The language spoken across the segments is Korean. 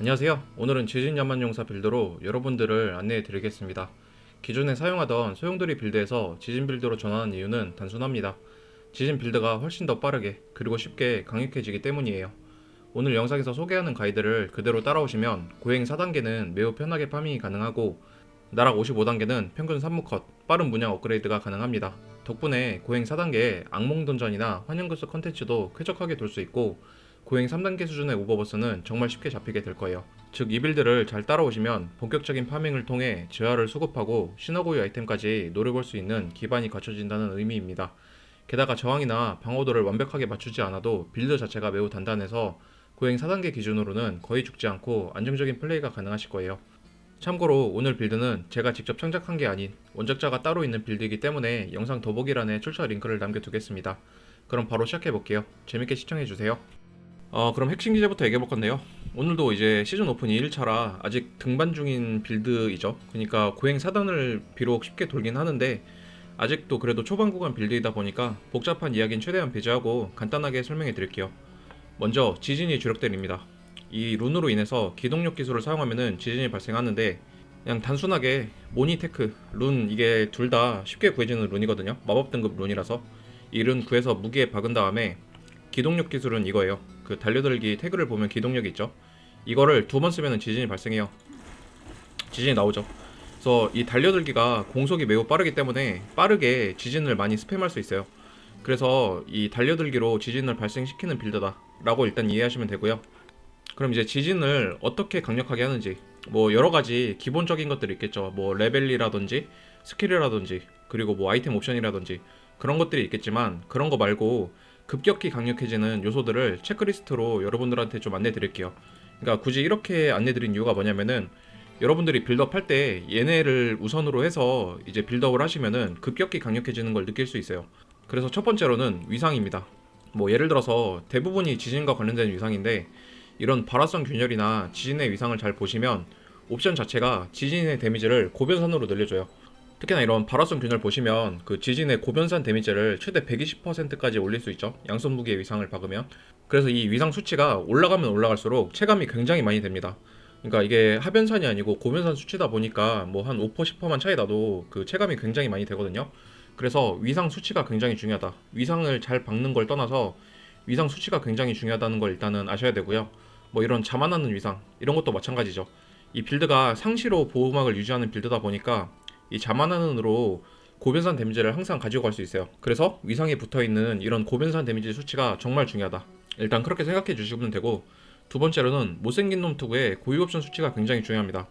안녕하세요. 오늘은 지진 야만용사 빌드로 여러분들을 안내해 드리겠습니다. 기존에 사용하던 소용돌이 빌드에서 지진 빌드로 전환한 이유는 단순합니다. 지진 빌드가 훨씬 더 빠르게 그리고 쉽게 강력해지기 때문이에요. 오늘 영상에서 소개하는 가이드를 그대로 따라오시면 고행 4단계는 매우 편하게 파밍이 가능하고 나락 55단계는 평균 3무 컷, 빠른 문양 업그레이드가 가능합니다. 덕분에 고행 4단계의 악몽 던전이나 환영급수 컨텐츠도 쾌적하게 돌 수 있고 고행 3단계 수준의 오버버스는 정말 쉽게 잡히게 될 거예요. 즉, 이 빌드를 잘 따라오시면 본격적인 파밍을 통해 재화를 수급하고 신화고유 아이템까지 노려볼 수 있는 기반이 갖춰진다는 의미입니다. 게다가 저항이나 방어도를 완벽하게 맞추지 않아도 빌드 자체가 매우 단단해서 고행 4단계 기준으로는 거의 죽지 않고 안정적인 플레이가 가능하실 거예요. 참고로 오늘 빌드는 제가 직접 창작한 게 아닌 원작자가 따로 있는 빌드이기 때문에 영상 더보기란에 출처 링크를 남겨두겠습니다. 그럼 바로 시작해 볼게요. 재밌게 시청해 주세요. 어, 그럼 핵심 기제부터 얘기해 볼 건데요. 오늘도 이제 시즌 오픈이 1차라 아직 등반 중인 빌드이죠. 그러니까 고행 4단을 비록 쉽게 돌긴 하는데 아직도 그래도 초반 구간 빌드이다 보니까 복잡한 이야기는 최대한 배제하고 간단하게 설명해 드릴게요. 먼저 지진이 주력들입니다. 이 룬으로 인해서 기동력 기술을 사용하면은 지진이 발생하는데 그냥 단순하게 모니테크 룬 이게 둘 다 쉽게 구해지는 룬이거든요. 마법 등급 룬이라서 이 룬 구해서 무기에 박은 다음에 기동력 기술은 이거예요. 그 달려들기 태그를 보면 기동력이 있죠. 이거를 두 번 쓰면 지진이 발생해요. 지진이 나오죠. 그래서 이 달려들기가 공속이 매우 빠르기 때문에 빠르게 지진을 많이 스팸할 수 있어요. 그래서 이 달려들기로 지진을 발생시키는 빌드다라고 일단 이해하시면 되고요. 그럼 이제 지진을 어떻게 강력하게 하는지 뭐 여러 가지 기본적인 것들이 있겠죠. 뭐 레벨이라든지 스킬이라든지 그리고 뭐 아이템 옵션이라든지 그런 것들이 있겠지만 그런 거 말고 급격히 강력해지는 요소들을 체크리스트로 여러분들한테 좀 안내 드릴게요. 그러니까 굳이 이렇게 안내 드린 이유가 뭐냐면은 여러분들이 빌드업 할 때 얘네를 우선으로 해서 이제 빌드업을 하시면은 급격히 강력해지는 걸 느낄 수 있어요. 그래서 첫 번째로는 위상입니다. 뭐 예를 들어서 대부분이 지진과 관련된 위상인데 이런 발화성 균열이나 지진의 위상을 잘 보시면 옵션 자체가 지진의 데미지를 고변산으로 늘려줘요. 특히나 이런 발화성 균열 보시면 그 지진의 고변산 데미지를 최대 120%까지 올릴 수 있죠. 양손 무기의 위상을 박으면. 그래서 이 위상 수치가 올라가면 올라갈수록 체감이 굉장히 많이 됩니다. 그러니까 이게 하변산이 아니고 고변산 수치다 보니까 뭐 한 5% 10%만 차이 나도 그 체감이 굉장히 많이 되거든요. 그래서 위상 수치가 굉장히 중요하다. 위상을 잘 박는 걸 떠나서 위상 수치가 굉장히 중요하다는 걸 일단은 아셔야 되고요. 뭐 이런 자만하는 위상 이런 것도 마찬가지죠. 이 빌드가 상시로 보호막을 유지하는 빌드다 보니까 이 자만하는으로 고변산 데미지를 항상 가지고 갈 수 있어요. 그래서 위상에 붙어 있는 이런 고변산 데미지 수치가 정말 중요하다. 일단 그렇게 생각해 주시면 되고 두 번째로는 못생긴 놈 투구의 고유 옵션 수치가 굉장히 중요합니다.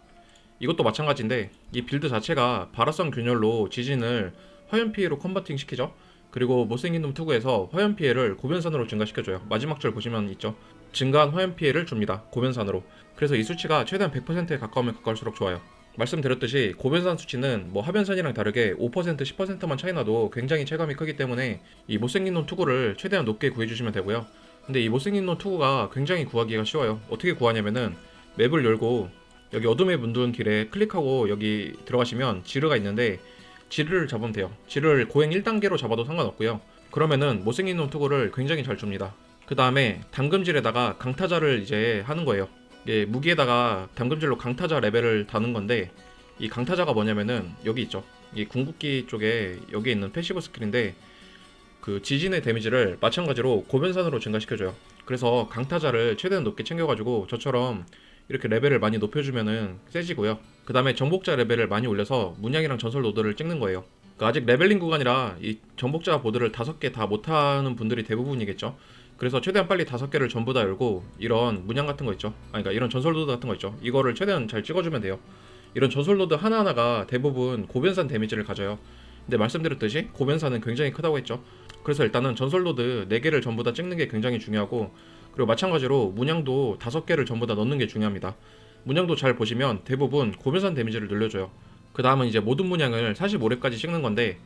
이것도 마찬가지인데 이 빌드 자체가 발화성 균열로 지진을 화염 피해로 컨버팅 시키죠. 그리고 못생긴 놈 투구에서 화염 피해를 고변산으로 증가시켜줘요. 마지막 줄 보시면 있죠. 증가한 화염 피해를 줍니다. 고변산으로. 그래서 이 수치가 최대한 100%에 가까우면 가까울수록 좋아요. 말씀드렸듯이 고변산 수치는 뭐 하변산이랑 다르게 5% 10%만 차이 나도 굉장히 체감이 크기 때문에 이 못생긴 놈 투구를 최대한 높게 구해주시면 되고요. 근데 이 못생긴 놈 투구가 굉장히 구하기가 쉬워요. 어떻게 구하냐면은 맵을 열고 여기 어둠에 문두는 길에 클릭하고 여기 들어가시면 지르가 있는데 지르를 잡으면 돼요. 지르를 고행 1단계로 잡아도 상관없고요. 그러면은 못생긴 놈 투구를 굉장히 잘 줍니다. 그 다음에 담금질에다가 강타자를 이제 하는 거예요. 이게 무기에다가 담금질로 강타자 레벨을 다는 건데 이 강타자가 뭐냐면은 여기 있죠. 이 궁극기 쪽에 여기 있는 패시브 스킬인데 그 지진의 데미지를 마찬가지로 고변산으로 증가시켜줘요. 그래서 강타자를 최대한 높게 챙겨가지고 저처럼 이렇게 레벨을 많이 높여주면은 세지고요. 그 다음에 정복자 레벨을 많이 올려서 문양이랑 전설 노드를 찍는 거예요. 그러니까 아직 레벨링 구간이라 이 정복자 보드를 다섯 개 다 못하는 분들이 대부분이겠죠. 그래서 최대한 빨리 다섯 개를 전부 다 열고 이런 문양 같은 거 있죠. 아니 그러니까 이런 전설 노드 같은 거 있죠. 이거를 최대한 잘 찍어주면 돼요. 이런 전설 노드 하나하나가 대부분 고변산 데미지를 가져요. 근데 말씀드렸듯이 고변산은 굉장히 크다고 했죠. 그래서 일단은 전설 노드 4개를 전부 다 찍는 게 굉장히 중요하고 그리고 마찬가지로 문양도 5개를 전부 다 넣는 게 중요합니다. 문양도 잘 보시면 대부분 고변산 데미지를 늘려줘요. 그 다음은 이제 모든 문양을 45렙까지 찍는 건데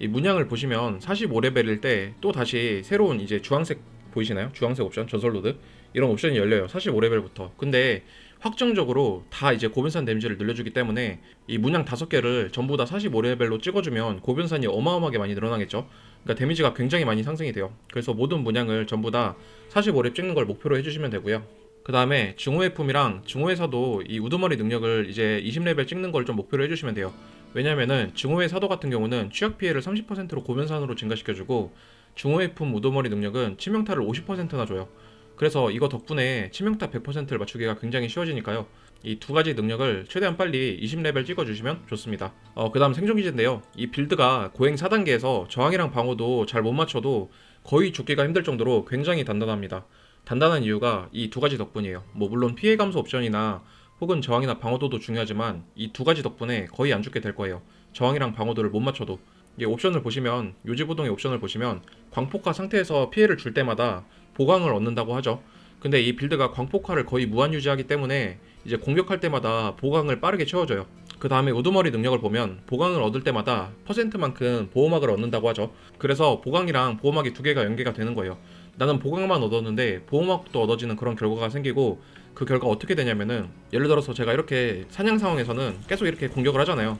이 문양을 보시면 45레벨일 때 또 다시 새로운 이제 주황색 보이시나요? 주황색 옵션 전설 노드 이런 옵션이 열려요. 45레벨부터. 근데 확정적으로 다 이제 고변산 데미지를 늘려주기 때문에 이 문양 5개를 전부 다 45레벨로 찍어주면 고변산이 어마어마하게 많이 늘어나겠죠. 그러니까 데미지가 굉장히 많이 상승이 돼요. 그래서 모든 문양을 전부 다 45렙 찍는 걸 목표로 해주시면 되고요. 그 다음에 증오의 품이랑 증오의 사도 이 우두머리 능력을 이제 20레벨 찍는 걸 좀 목표로 해주시면 돼요. 왜냐면은 증오의 사도 같은 경우는 취약 피해를 30%로 고면산으로 증가시켜주고 중호의품 우두머리 능력은 치명타를 50%나 줘요. 그래서 이거 덕분에 치명타 100%를 맞추기가 굉장히 쉬워지니까요. 이 두 가지 능력을 최대한 빨리 20레벨 찍어주시면 좋습니다. 어, 그 다음 생존기제인데요. 이 빌드가 고행 4단계에서 저항이랑 방어도 잘 못 맞춰도 거의 죽기가 힘들 정도로 굉장히 단단합니다. 단단한 이유가 이 두 가지 덕분이에요. 뭐 물론 피해 감소 옵션이나 혹은 저항이나 방어도도 중요하지만 이 두 가지 덕분에 거의 안 죽게 될 거예요. 저항이랑 방어도를 못 맞춰도 이 옵션을 보시면 요지부동의 옵션을 보시면 광폭화 상태에서 피해를 줄 때마다 보강을 얻는다고 하죠. 근데 이 빌드가 광폭화를 거의 무한 유지하기 때문에 이제 공격할 때마다 보강을 빠르게 채워줘요. 그 다음에 우두머리 능력을 보면 보강을 얻을 때마다 퍼센트만큼 보호막을 얻는다고 하죠. 그래서 보강이랑 보호막이 두 개가 연계가 되는 거예요. 나는 보강만 얻었는데 보호막도 얻어지는 그런 결과가 생기고 그 결과 어떻게 되냐면은 예를 들어서 제가 이렇게 사냥 상황에서는 계속 이렇게 공격을 하잖아요.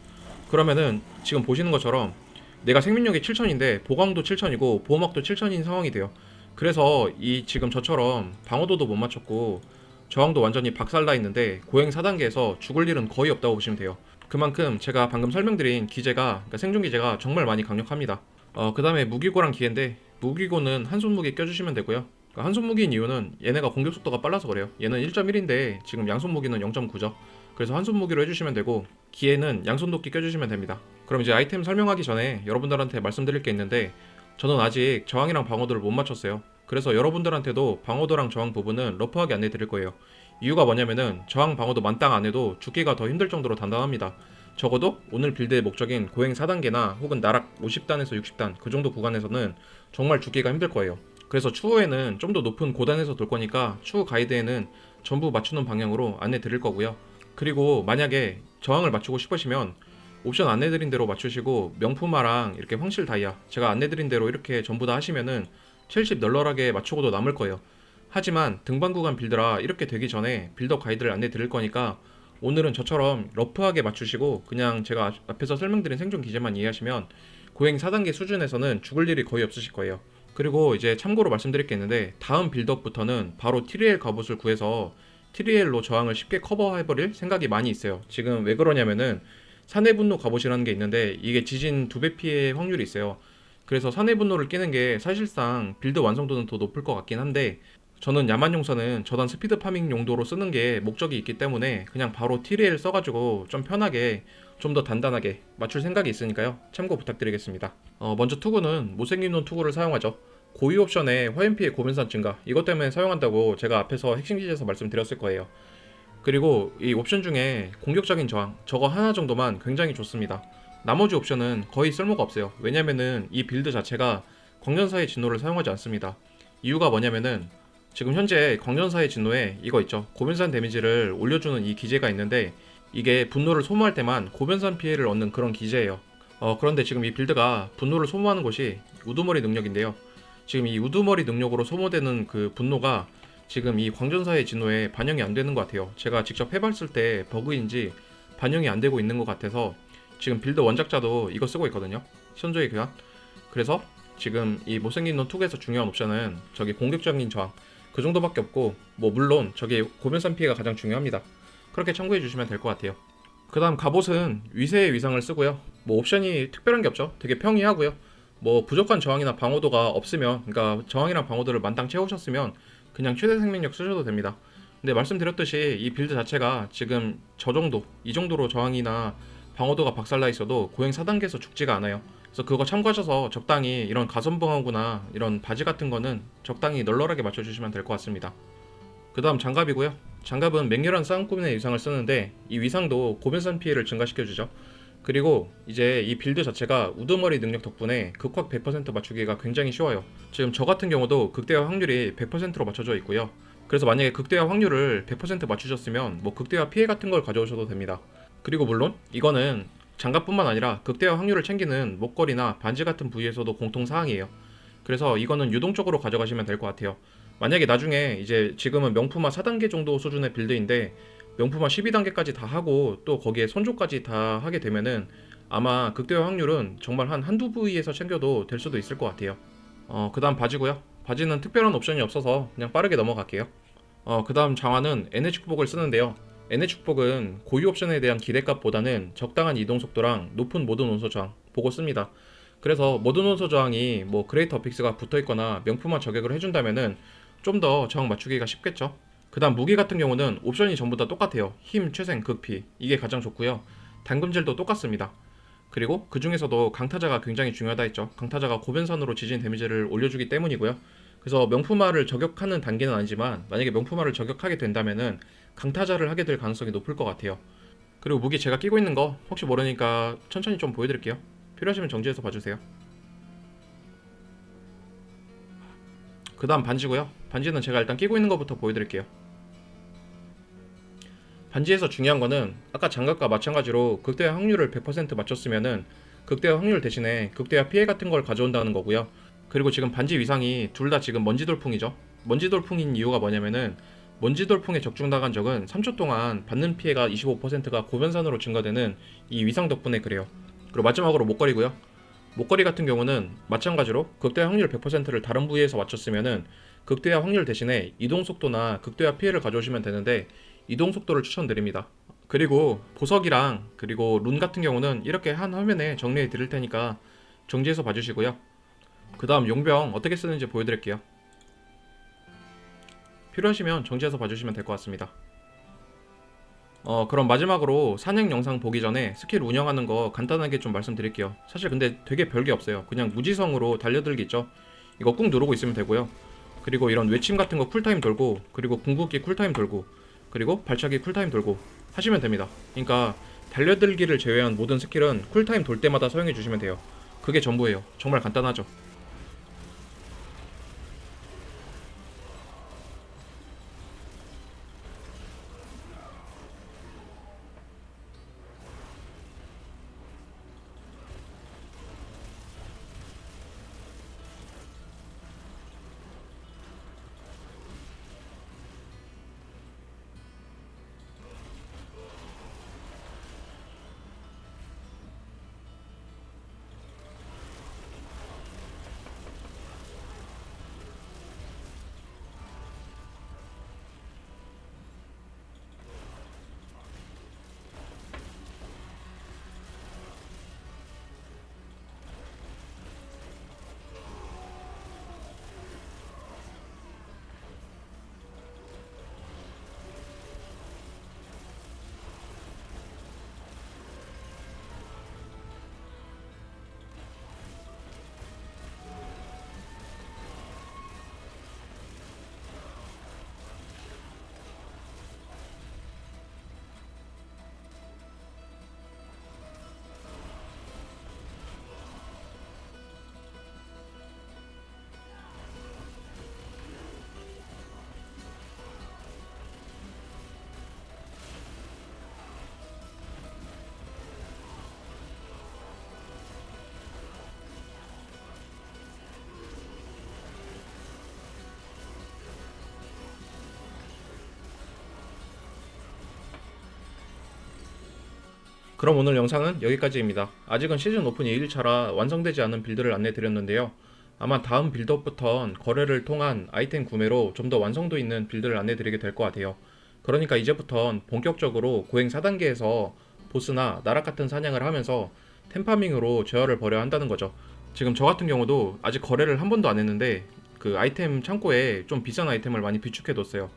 그러면은 지금 보시는 것처럼 내가 생명력이 7000인데 보강도 7000이고 보호막도 7000인 상황이 돼요. 그래서 이 지금 저처럼 방어도도 못 맞췄고 저항도 완전히 박살나 있는데 고행 4단계에서 죽을 일은 거의 없다고 보시면 돼요. 그만큼 제가 방금 설명드린 기제가 그러니까 생존 기제가 정말 많이 강력합니다. 어, 그 다음에 무기고랑 기회인데 무기고는 한손 무기 껴주시면 되고요. 그러니까 한손 무기인 이유는 얘네가 공격 속도가 빨라서 그래요. 얘는 1.1인데 지금 양손 무기는 0.9죠. 그래서 한손 무기로 해주시면 되고 기회는 양손 도끼 껴주시면 됩니다. 그럼 이제 아이템 설명하기 전에 여러분들한테 말씀드릴 게 있는데 저는 아직 저항이랑 방어도를 못 맞췄어요. 그래서 여러분들한테도 방어도랑 저항 부분은 러프하게 안내 드릴 거예요. 이유가 뭐냐면은 저항 방어도 만땅 안 해도 죽기가 더 힘들 정도로 단단합니다. 적어도 오늘 빌드의 목적인 고행 4단계나 혹은 나락 50단에서 60단 그 정도 구간에서는 정말 죽기가 힘들 거예요. 그래서 추후에는 좀 더 높은 고단에서 돌 거니까 추후 가이드에는 전부 맞추는 방향으로 안내 드릴 거고요. 그리고 만약에 저항을 맞추고 싶으시면 옵션 안내드린 대로 맞추시고 명품화랑 이렇게 황실 다이아 제가 안내드린 대로 이렇게 전부 다 하시면은 70 널널하게 맞추고도 남을 거예요. 하지만 등반 구간 빌드라 이렇게 되기 전에 빌더 가이드를 안내 드릴 거니까 오늘은 저처럼 러프하게 맞추시고 그냥 제가 앞- 앞에서 설명드린 생존 기제만 이해하시면 고행 4단계 수준에서는 죽을 일이 거의 없으실 거예요. 그리고 이제 참고로 말씀드릴 게 있는데 다음 빌드업부터는 바로 티리엘 갑옷을 구해서 티리엘로 저항을 쉽게 커버해버릴 생각이 많이 있어요. 지금 왜 그러냐면은 산의 분노 갑옷이라는 게 있는데 이게 지진 두 배 피해 확률이 있어요. 그래서 산의 분노를 끼는 게 사실상 빌드 완성도는 더 높을 것 같긴 한데 저는 야만 용사는 저단 스피드 파밍 용도로 쓰는 게 목적이 있기 때문에 그냥 바로 티레일 써가지고 좀 편하게 좀 더 단단하게 맞출 생각이 있으니까요. 참고 부탁드리겠습니다. 어, 먼저 투구는 못생긴 놈 투구를 사용하죠. 고위 옵션에 화염 피해 고면산 증가 이것 때문에 사용한다고 제가 앞에서 핵심 기제에서 말씀드렸을 거예요. 그리고 이 옵션 중에 공격적인 저항 저거 하나 정도만 굉장히 좋습니다. 나머지 옵션은 거의 쓸모가 없어요. 왜냐면은 이 빌드 자체가 광전사의 진노를 사용하지 않습니다. 이유가 뭐냐면은 지금 현재 광전사의 진노에 이거 있죠. 고변산 데미지를 올려주는 이 기제가 있는데 이게 분노를 소모할 때만 고변산 피해를 얻는 그런 기제예요. 어, 그런데 지금 이 빌드가 분노를 소모하는 곳이 우두머리 능력인데요. 지금 이 우두머리 능력으로 소모되는 그 분노가 지금 이 광전사의 진노에 반영이 안 되는 것 같아요. 제가 직접 해봤을 때 버그인지 반영이 안 되고 있는 것 같아서 지금 빌드 원작자도 이거 쓰고 있거든요. 현조의 교환. 그래서 지금 이 못생긴 놈 투구에서 중요한 옵션은 저기 공격적인 저항 그 정도밖에 없고 뭐 물론 저기 고면산 피해가 가장 중요합니다. 그렇게 참고해 주시면 될 것 같아요. 그 다음 갑옷은 위세의 위상을 쓰고요. 뭐 옵션이 특별한 게 없죠. 되게 평이하고요. 뭐 부족한 저항이나 방어도가 없으면 그러니까 저항이랑 방어도를 만땅 채우셨으면 그냥 최대 생명력 쓰셔도 됩니다. 근데 말씀드렸듯이 이 빌드 자체가 지금 저 정도 이 정도로 저항이나 방어도가 박살나 있어도 고행 4단계에서 죽지가 않아요. 그래서 그거 참고하셔서 적당히 이런 가선봉하고나 이런 바지 같은 거는 적당히 널널하게 맞춰주시면 될 것 같습니다. 그 다음 장갑이고요. 장갑은 맹렬한 싸움꾼의 위상을 쓰는데 이 위상도 고변산 피해를 증가시켜주죠. 그리고 이제 이 빌드 자체가 우두머리 능력 덕분에 극확 100% 맞추기가 굉장히 쉬워요. 지금 저 같은 경우도 극대화 확률이 100%로 맞춰져 있고요. 그래서 만약에 극대화 확률을 100% 맞추셨으면 뭐 극대화 피해 같은 걸 가져오셔도 됩니다. 그리고 물론 이거는 장갑뿐만 아니라 극대화 확률을 챙기는 목걸이나 반지 같은 부위에서도 공통 사항이에요. 그래서 이거는 유동적으로 가져가시면 될 것 같아요. 만약에 나중에 이제 지금은 명품화 4단계 정도 수준의 빌드인데 명품화 12단계까지 다 하고 또 거기에 선조까지 다 하게 되면은 아마 극대화 확률은 정말 한 한두 부위에서 챙겨도 될 수도 있을 것 같아요. 어, 그 다음 바지고요. 바지는 특별한 옵션이 없어서 그냥 빠르게 넘어갈게요. 어, 그 다음 장화는 NH축복을 쓰는데요. NH축복은 고유 옵션에 대한 기대값보다는 적당한 이동 속도랑 높은 모든 온소 저항 보고 씁니다. 그래서 모든 온소 저항이 뭐 그레이터 어픽스가 붙어 있거나 명품화 저격을 해준다면은 좀 더 저항 맞추기가 쉽겠죠. 그 다음 무기 같은 경우는 옵션이 전부 다 똑같아요. 힘, 최생, 극피 이게 가장 좋고요. 당금질도 똑같습니다. 그리고 그 중에서도 강타자가 굉장히 중요하다 했죠. 강타자가 고변선으로 지진 데미지를 올려주기 때문이고요. 그래서 명품화를 저격하는 단계는 아니지만 만약에 명품화를 저격하게 된다면은 강타자를 하게 될 가능성이 높을 것 같아요. 그리고 무기 제가 끼고 있는 거 혹시 모르니까 천천히 좀 보여드릴게요. 필요하시면 정지해서 봐주세요. 그 다음 반지고요. 반지는 제가 일단 끼고 있는 것부터 보여드릴게요. 반지에서 중요한 거는 아까 장갑과 마찬가지로 극대화 확률을 100% 맞췄으면은 극대화 확률 대신에 극대화 피해 같은 걸 가져온다는 거고요. 그리고 지금 반지 위상이 둘 다 지금 먼지 돌풍이죠. 먼지 돌풍인 이유가 뭐냐면은 먼지 돌풍에 적중당한 적은 3초 동안 받는 피해가 25%가 고변산으로 증가되는 이 위상 덕분에 그래요. 그리고 마지막으로 목걸이고요. 목걸이 같은 경우는 마찬가지로 극대화 확률 100%를 다른 부위에서 맞췄으면은 극대화 확률 대신에 이동 속도나 극대화 피해를 가져오시면 되는데 이동 속도를 추천드립니다. 그리고 보석이랑 그리고 룬 같은 경우는 이렇게 한 화면에 정리해 드릴 테니까 정지해서 봐주시고요. 그 다음 용병 어떻게 쓰는지 보여드릴게요. 필요하시면 정지해서 봐주시면 될 것 같습니다. 어, 그럼 마지막으로 산행 영상 보기 전에 스킬 운영하는 거 간단하게 좀 말씀드릴게요. 사실 근데 되게 별게 없어요. 그냥 무지성으로 달려들기 있죠. 이거 꾹 누르고 있으면 되고요. 그리고 이런 외침 같은 거 쿨타임 돌고, 그리고 궁극기 쿨타임 돌고, 그리고 발차기 쿨타임 돌고 하시면 됩니다. 그러니까 달려들기를 제외한 모든 스킬은 쿨타임 돌 때마다 사용해 주시면 돼요. 그게 전부예요. 정말 간단하죠. 그럼 오늘 영상은 여기까지입니다. 아직은 시즌 오픈 2일차라 완성되지 않은 빌드를 안내 드렸는데요. 아마 다음 빌드업부턴 거래를 통한 아이템 구매로 좀 더 완성도 있는 빌드를 안내 드리게 될 것 같아요. 그러니까 이제부턴 본격적으로 고행 4단계에서 보스나 나락 같은 사냥을 하면서 템파밍으로 제어를 벌여야 한다는 거죠. 지금 저 같은 경우도 아직 거래를 한 번도 안 했는데 그 아이템 창고에 좀 비싼 아이템을 많이 비축해 뒀어요.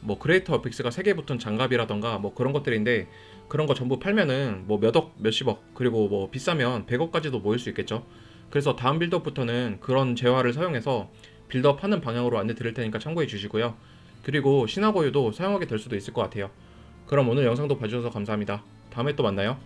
뭐 그레이터 어픽스가 3개 붙은 장갑이라던가 뭐 그런 것들인데 그런 거 전부 팔면은 뭐 몇억 몇십억 그리고 뭐 비싸면 100억까지도 모일 수 있겠죠. 그래서 다음 빌드업부터는 그런 재화를 사용해서 빌드업 하는 방향으로 안내 드릴 테니까 참고해 주시고요. 그리고 신화고유도 사용하게 될 수도 있을 것 같아요. 그럼 오늘 영상도 봐주셔서 감사합니다. 다음에 또 만나요